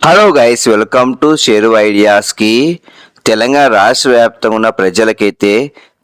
Hello guys welcome to Sheru ఐడియాస్కి Telangana రాష్ట్ర వ్యాప్తంగా ఉన్న ప్రజలకైతే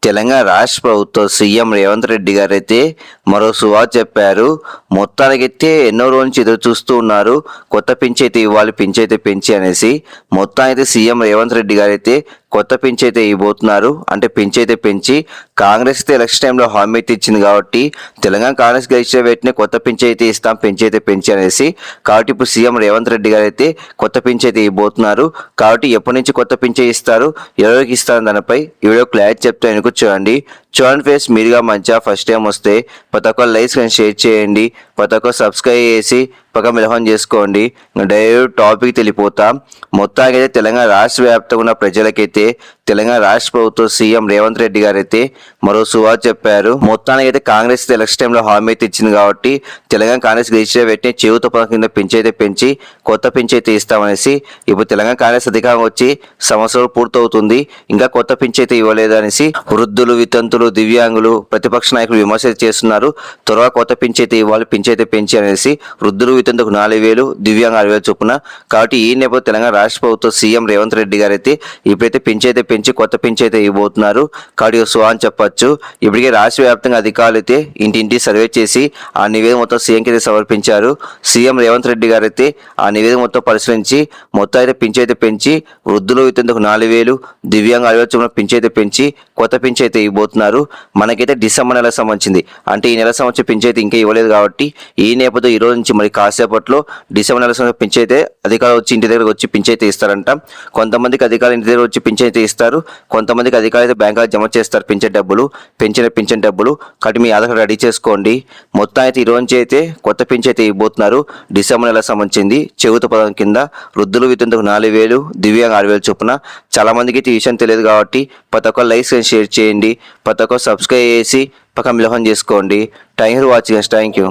తెలంగాణ రాష్ట్ర ప్రభుత్వ సీఎం రేవంత్ రెడ్డి గారు అయితే మరో సువా చెప్పారు మొత్తానికైతే ఎన్నో రోజుల నుంచి ఎదురు చూస్తూ ఉన్నారు కొత్త పింఛ్ అయితే ఇవ్వాలి పింఛైతే పెంచి అనేసి మొత్తానికి సీఎం రేవంత్ రెడ్డి గారు అయితే కొత్త పింఛ్ అయితే ఇవ్వబోతున్నారు. అంటే పింఛ్ అయితే పెంచి కాంగ్రెస్ అయితే ఎలక్షన్ టైంలో హామీ అయితే ఇచ్చింది కాబట్టి తెలంగాణ కాంగ్రెస్ గెలిచిన వెంటనే కొత్త పింఛ్ అయితే ఇస్తాం పెంచి అయితే పెంచి అనేసి. కాబట్టి ఇప్పుడు సీఎం రేవంత్ రెడ్డి గారు అయితే కొత్త పింఛ్ అయితే ఇవ్వబోతున్నారు. కాబట్టి ఎప్పటి నుంచి కొత్త పింఛ్ ఇస్తారు ఎవరికి ఇస్తారు దానిపై ఈ వీడియో క్లారిటీ చెప్తే వెనుక చూడండి చూడండి ఫేస్ మీరుగా మంచిగా ఫస్ట్ టైం వస్తే ప్రతి ఒక్క లైక్స్ కానీ షేర్ చేయండి ప్రతి ఒక్క సబ్స్క్రైబ్ చేసి పక్క మిలహం చేసుకోండి. డైరెక్ట్ టాపిక్ తెలిపోతా మొత్తానికి అయితే తెలంగాణ రాష్ట్ర వ్యాప్తంగా ఉన్న ప్రజలకైతే తెలంగాణ రాష్ట్ర ప్రభుత్వ సీఎం రేవంత్ రెడ్డి గారు అయితే మరో సువార్ చెప్పారు. మొత్తానికి అయితే కాంగ్రెస్ ఎలక్షన్ టైంలో హామీ అయితే ఇచ్చింది కాబట్టి తెలంగాణ కాంగ్రెస్ గెలిచిన వెంటనే చెవుత పథకం కింద పెంచైతే పెంచి కొత్త పెంచి అయితే ఇస్తామనేసి ఇప్పుడు తెలంగాణ కాంగ్రెస్ అధికారం వచ్చి సంవత్సరం పూర్తవుతుంది ఇంకా కొత్త పెంచి అయితే ఇవ్వలేదు అనేసి వృద్ధులు వితంతులు దివ్యాంగులు ప్రతిపక్ష నాయకులు విమర్శ చేస్తున్నారు. త్వరగా కొత్త పెంచైతే ఇవ్వాలి పెంచి పెంచి అనేసి వృద్ధులు వితంతుకు నాలుగు వేలు దివ్యాంగ ఆరు వేలు చొప్పున. కాబట్టి ఈ నేపథ్యంలో తెలంగాణ రాష్ట్ర ప్రభుత్వ సీఎం రేవంత్ రెడ్డి గారు అయితే ఇప్పుడైతే పెంచైతే పెంచి కొత్త పెంచైతే ఇవ్వబోతున్నారు. కాబట్టి సుహా అని చెప్పొచ్చు. ఇప్పటికే రాష్ట్ర వ్యాప్తంగా అధికారులు అయితే ఇంటింటి సర్వే చేసి ఆ నివేదిక మొత్తం సీఎంకి అయితే సమర్పించారు. సీఎం రేవంత్ రెడ్డి గారు అయితే ఆ నివేదిక మొత్తం పరిశీలించి మొత్తం అయితే పెంచైతే పెంచి వృద్ధులు ఇతందుకు నాలుగు వేలు దివ్యాంగ అరవై చొప్పున పెంచైతే పెంచి కొత్త పెంచైతే ఇవ్వబోతున్నారు. ఇవ్వబోతున్నారు మనకైతే డిసెంబర్ నెల సంబంధించింది. అంటే ఈ నెల సంవత్సరం పింఛైతే ఇంకా ఇవ్వలేదు కాబట్టి ఈ నేపథ్యం ఈ రోజు నుంచి మరి కాసేపట్లో డిసెంబర్ నెల సంవత్సరం పింఛ అధికారులు వచ్చి ఇంటి దగ్గరకు వచ్చి పింఛైతే ఇస్తారంట. కొంతమందికి అధికారులు ఇంటి దగ్గర వచ్చి పింఛైతే ఇస్తారు. కొంతమందికి అధికారులు అయితే బ్యాంకులో జమ చేస్తారు పింఛన్ డబ్బులు పెంచిన పింఛన్ డబ్బులు. కాబట్టి మీ ఆధార్ కార్డు రెడీ చేసుకోండి. మొత్తం అయితే ఈ రోజు నుంచి అయితే కొత్త పింఛ అయితే ఇవ్వబోతున్నారు డిసెంబర్ నెల సంబంధించింది. చెవుత పదం కింద వృద్ధులు వితంతుకు నాలుగు వేలు దివ్యాంగ ఆరు వేలు చొప్పున. చాలా మందికి అయితే ఈ విషయం తెలియదు కాబట్టి ప్రతి ఒక్క లైక్స్ షేర్ చేయండి. ప్రతి ఒక్క సబ్స్క్రైబ్ చేసి పక్కన మిలహం చేసుకోండి. Thank you watching thank you